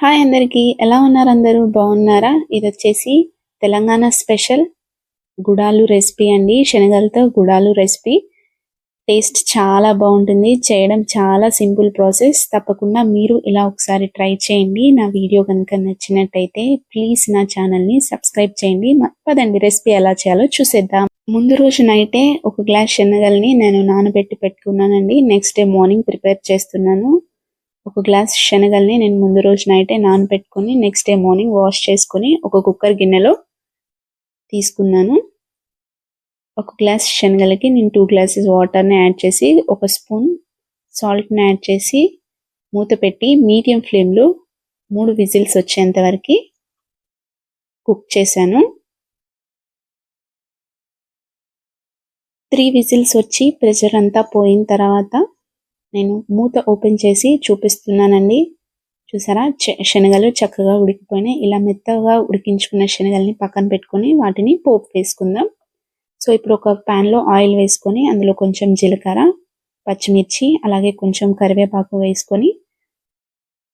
Hi అందరికీ. ఎలా ఉన్నారు అందరూ బాగున్నారా? ఇది వచ్చేసి తెలంగాణ స్పెషల్ గుడాలు రెసిపీ అండి. శనగలతో గుడాలు రెసిపీ. టేస్ట్ చాలా బాగుంటుంది. చేయడం చాలా సింపుల్ ప్రాసెస్. తప్పకుండా మీరు ఇలా ఒకసారి ట్రై చేయండి. నా వీడియో కనుక నచ్చినట్టయితే ప్లీజ్ నా ఛానల్ని సబ్స్క్రైబ్ చేయండి. పదండి రెసిపీ ఎలా చేయాలో చూసేద్దాం. ముందు రోజు నైటే ఒక గ్లాస్ శనగల్ని నేను నానబెట్టి పెట్టుకున్నానండి. నెక్స్ట్ డే మార్నింగ్ ప్రిపేర్ చేస్తున్నాను. ఒక గ్లాస్ శనగల్ని నేను ముందు రోజు నైటే నానబెట్టుకొని నెక్స్ట్ డే మార్నింగ్ వాష్ చేసుకొని ఒక కుక్కర్ గిన్నెలో తీసుకున్నాను. ఒక గ్లాస్ శనగలకి నేను టూ గ్లాసెస్ వాటర్ని యాడ్ చేసి ఒక స్పూన్ సాల్ట్ని యాడ్ చేసి మూత పెట్టి మీడియం ఫ్లేమ్లో మూడు విజిల్స్ వచ్చేంత వరకు కుక్ చేశాను. త్రీ విజిల్స్ వచ్చి ప్రెషర్ అంతా పోయిన తర్వాత నేను మూత ఓపెన్ చేసి చూపిస్తున్నానండి. చూసారా? శనగలు చక్కగా ఉడికిపోయినాయి. ఇలా మెత్తగా ఉడికించుకున్న శనగల్ని పక్కన పెట్టుకొని వాటిని పోపు వేసుకుందాం. సో ఇప్పుడు ఒక pan లో ఆయిల్ వేసుకొని అందులో కొంచెం జీలకర్ర పచ్చిమిర్చి అలాగే కొంచెం కరివేపాకు వేసుకొని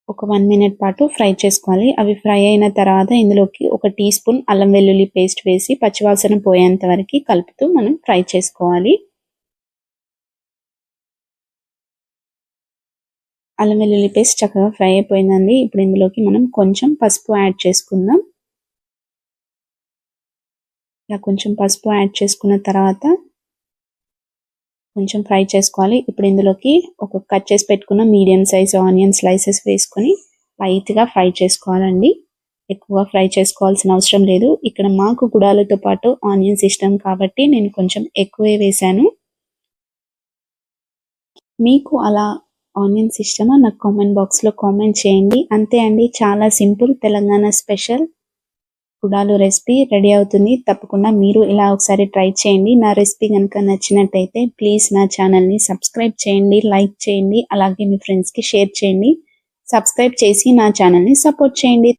ఒక వన్ మినిట్ పాటు ఫ్రై చేసుకోవాలి. అవి ఫ్రై అయిన తర్వాత ఇందులోకి ఒక టీ స్పూన్ అల్లం వెల్లుల్లి పేస్ట్ వేసి పచ్చివాసన పోయేంత వరకు కలుపుతూ మనం ఫ్రై చేసుకోవాలి. అల్లం వెల్లుల్లి పేస్ట్ చక్కగా ఫ్రై అయిపోయిందండి. ఇప్పుడు ఇందులోకి మనం కొంచెం పసుపు యాడ్ చేసుకుందాం. ఇలా కొంచెం పసుపు యాడ్ చేసుకున్న తర్వాత కొంచెం ఫ్రై చేసుకోవాలి. ఇప్పుడు ఇందులోకి ఒక కట్ చేసి పెట్టుకున్న మీడియం సైజ్ ఆనియన్ స్లైసెస్ వేసుకొని లైట్గా ఫ్రై చేసుకోవాలండి. ఎక్కువగా ఫ్రై చేసుకోవాల్సిన అవసరం లేదు. ఇక్కడ మాకు గుడాలతో పాటు ఆనియన్స్ ఇష్టం కాబట్టి నేను కొంచెం ఎక్కువే వేశాను. మీకు అలా ఆనియన్స్ ఇష్టమా నాకు కామెంట్ బాక్స్లో కామెంట్ చేయండి. అంతే అండి చాలా సింపుల్ తెలంగాణ స్పెషల్ కుడాలు రెసిపీ రెడీ అవుతుంది. తప్పకుండా మీరు ఇలా ఒకసారి ట్రై చేయండి. నా రెసిపీ కనుక నచ్చినట్టయితే ప్లీజ్ నా ఛానల్ని సబ్స్క్రైబ్ చేయండి లైక్ చేయండి అలాగే మీ ఫ్రెండ్స్కి షేర్ చేయండి. సబ్స్క్రైబ్ చేసి నా ఛానల్ని సపోర్ట్ చేయండి.